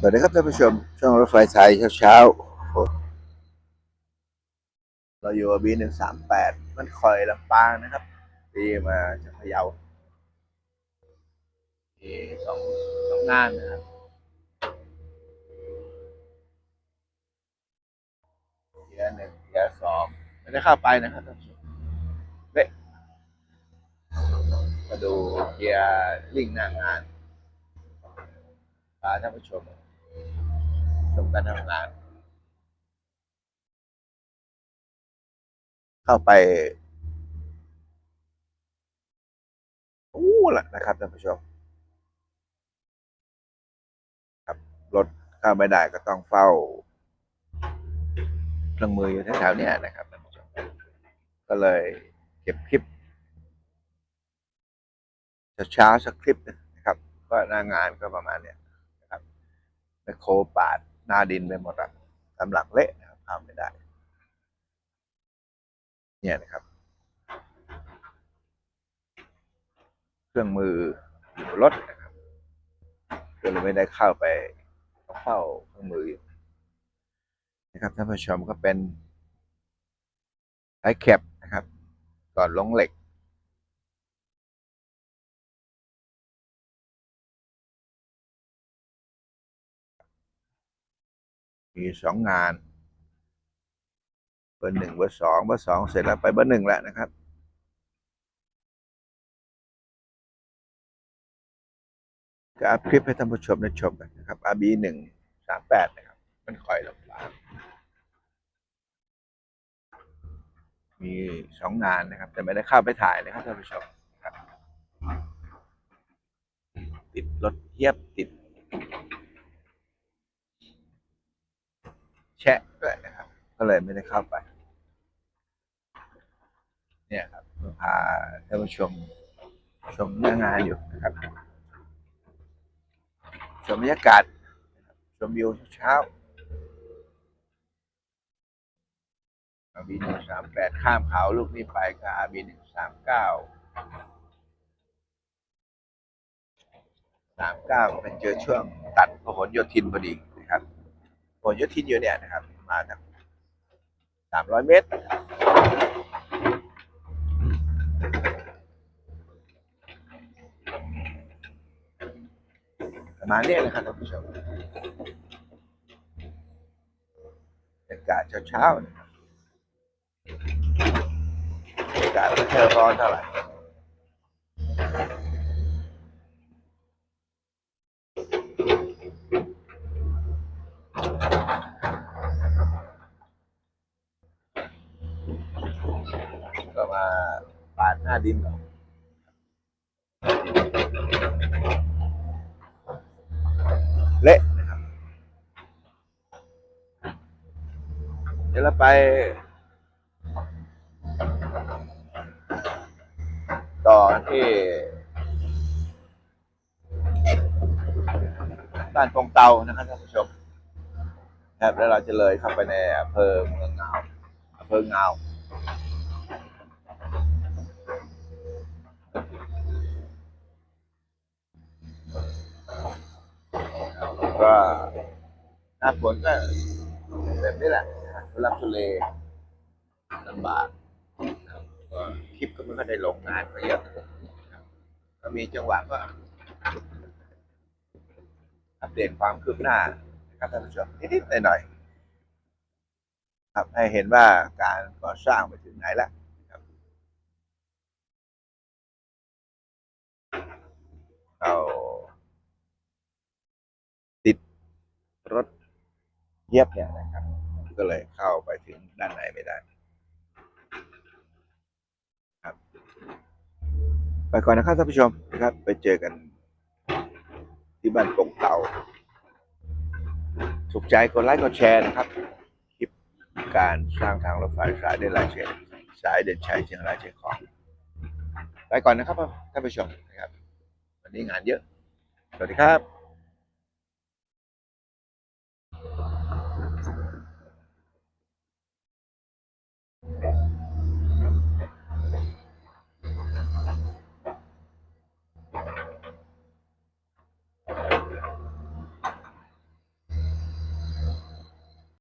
สวัสดีครับท่านผู้ชม ช่องรถไฟสายเช้าๆเราอยู่บีหนึ่งสามแปดมันคอยลำปางนะครับตีมาจากพะเยามีสองสองงานนะครับเกียหนึ่งเกียสองไม่ได้เข้าไปนะครับท่านผู้ชมเฮ้ยมาดูเกียลิงหน้างานพาท่านผู้ชม ชมการทำงาน เข้าไปอู้ล่ะนะครับท่านผู้ชมครับรถเข้าไม่ได้ก็ต้องเฝ้าเครื่องมืออยู่แถวๆนี้นะครับท่านผู้ชมก็เลยเก็บคลิปเช้าสักคลิปหนึ่งนะครับ ก็หน้างานก็ประมาณเนี้ยนะครับแมคโครปาด หน้าดินไปหมดอะตำหลังเละนะครับทำไม่ได้ เนี่ยนะครับ เครื่องมืออยู่รถนะครับก็เลยไม่ได้เข้าไปเฝ้าเครื่องมืออยู่นะครับท่านผู้ชมก็เป็นไอแคปนะครับ ก่อนลงเหล็ก มีสองงานเบอร์หนึ่งเบอร์สองเบอร์สองเสร็จแล้วไปเบอร์หนึ่งแล้วนะครับก็อัพคลิปให้ท่านผู้ชมได้ชมกันนะครับ RB หนึ่งสามแปดนะครับ มันคอยหลำบากมีสองงานนะครับ แต่ไม่ได้เข้าไปถ่ายนะครับท่านผู้ชมติดรถเทียบติด แชะด้วยนะครับ ก็เลยไม่ได้เข้าไป เนี่ยครับพาท่านผู้ชมชมหน้างานอยู่นะครับ ชมบรรยากาศชมวิวเช้าอาบีหนึ่งสามแปดข้ามเขาลูกนี้ไปก็อาบีหนึ่งสามเก้าสามเก้าเป็นเจอช่วงตัดพหลโยธินพอดี นะครับพหลโยธินอยู่เนี่ยนะครับ มาจากสามร้อยเมตร ประมาณนี้นะครับท่านผู้ชมบรรยากาศเช้าๆนะครับบรรยากาศไม่เท่าร้อนเท่าไหร่ก็มา ปาดหน้าดินก่อนเละนะครับเดี๋ยวเราไป ต่อที่บ้านปงเตานะครับท่านผู้ชมครับแล้วเราจะเลยเข้าไปในอำเภอเมืองเงาอำเภอเงาแล้วก็หน้าฝนก็แบบนี้แหละทุลักทุเลลำบากคลิปก็ไม่ค่อยได้ลงงานก็เยอะก็มีจังหวะก็อัปเดตความคืบหน้านะครับท่านผู้ชมนิดๆหน่อยๆครับให้เห็นว่าการก่อสร้างไปถึงไหนแล้วเราติดรถ เยียบเนี่ยนะครับ ก็เลยเข้าไปถึงด้านในไม่ได้ ครับ ไปก่อนนะครับท่านผู้ชมนะครับ ไปเจอกัน ที่บ้านปงเตาถูกใจกดไลค์กดแชร์นะครับ คลิปการสร้างทางรถไฟสายเดินลายเชียงสายเดินชัยเชียงรายเชียงของไปก่อนนะครับท่านผู้ชมนะครับ วันนี้งานเยอะ สวัสดีครับ